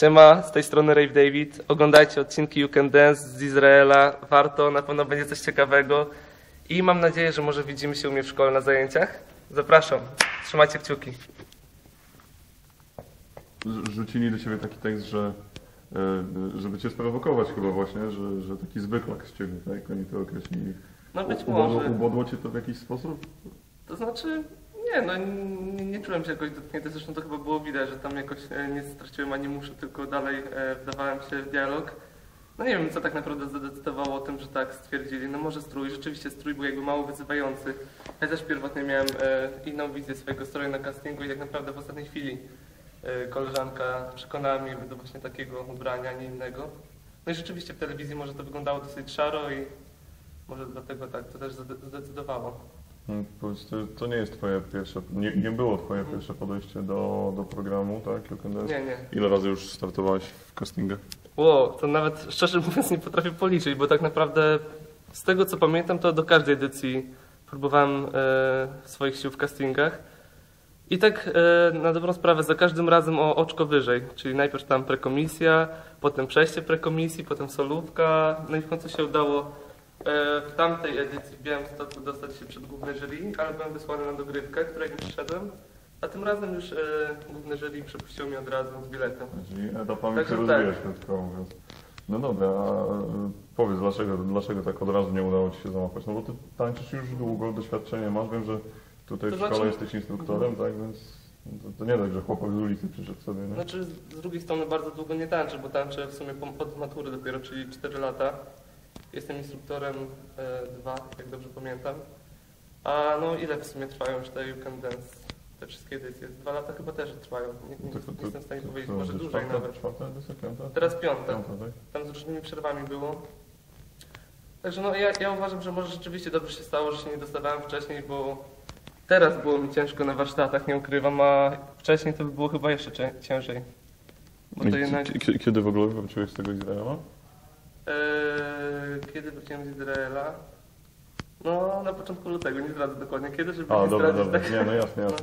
Siema, z tej strony Rave David. Oglądajcie odcinki You Can Dance z Izraela. Warto, na pewno będzie coś ciekawego. I mam nadzieję, że może widzimy się u mnie w szkole na zajęciach. Zapraszam. Trzymajcie kciuki. Rz- Rzucili do ciebie taki tekst, że e, żeby cię sprowokować chyba właśnie, że, że taki zwyklak z ciebie, tak? Oni to określili. No być U- ubodło, może. ubodło cię to w jakiś sposób? To znaczy, nie, no nie, nie czułem się jakoś dotknięty. Zresztą to chyba było widać, że tam jakoś e, nie straciłem ani muszu, tylko dalej e, wdawałem się w dialog. No nie wiem, co tak naprawdę zadecydowało o tym, że tak stwierdzili. No może strój, rzeczywiście strój był jakby mało wyzywający. Ja też pierwotnie miałem e, inną wizję swojego stroju na castingu i tak naprawdę w ostatniej chwili koleżanka przekonała mnie do właśnie takiego ubrania, nie innego. No i rzeczywiście w telewizji może to wyglądało dosyć szaro i może dlatego tak to też zdecydowało. Hmm, Powiedz, to, to nie jest twoje pierwsze, nie, nie było twoje Mhm. pierwsze podejście do, do programu, tak? You Can Dance? Nie, nie. Ile razy już startowałeś w castingach? Wow, to nawet szczerze mówiąc nie potrafię policzyć, bo tak naprawdę z tego co pamiętam, to do każdej edycji próbowałem e, swoich sił w castingach. I tak e, na dobrą sprawę za każdym razem o oczko wyżej, czyli najpierw tam prekomisja, potem przejście prekomisji, potem solówka, no i w końcu się udało w tamtej edycji w Białymstoku dostać się przed główne jury, ale byłem wysłany na dogrywkę, której nie przyszedłem, a tym razem już e, główne jury przepuściło mnie od razu z biletem. Czyli etapami Także się tak. krótko mówiąc. No dobra, a e, powiedz, dlaczego, dlaczego tak od razu nie udało Ci się załapać? No bo Ty tańczysz już długo, doświadczenie masz, wiem, że tutaj To w szkole znaczy- jesteś instruktorem, tak, więc to, to nie tak, że chłopak z ulicy przyszedł sobie, nie? Znaczy, z drugiej strony bardzo długo nie tańczę, bo tańczę w sumie po- od matury dopiero, czyli 4 lata. Jestem instruktorem 2, jak dobrze pamiętam. A no ile w sumie trwają już te You Can Dance, te wszystkie edycje? Dwa lata chyba też trwają, nie, nie, nie jestem w stanie powiedzieć, może dłużej nawet. Czwarta edycja, piąta? Teraz piąta, Piąta, tak? tam z różnymi przerwami było. Także no ja, ja uważam, że może rzeczywiście dobrze się stało, że się nie dostawałem wcześniej, bo teraz było mi ciężko na warsztatach, nie ukrywam, a wcześniej to by było chyba jeszcze cię- ciężej. Bo to jednak... ki- ki- Kiedy w ogóle wróciłeś z tego Izraela? Eee, kiedy wróciłem z Izraela? No, na początku lutego, nie zdradzę dokładnie kiedy, żeby A, nie dobra, zdradzić dobra. tak. Nie, no jasne, jasne.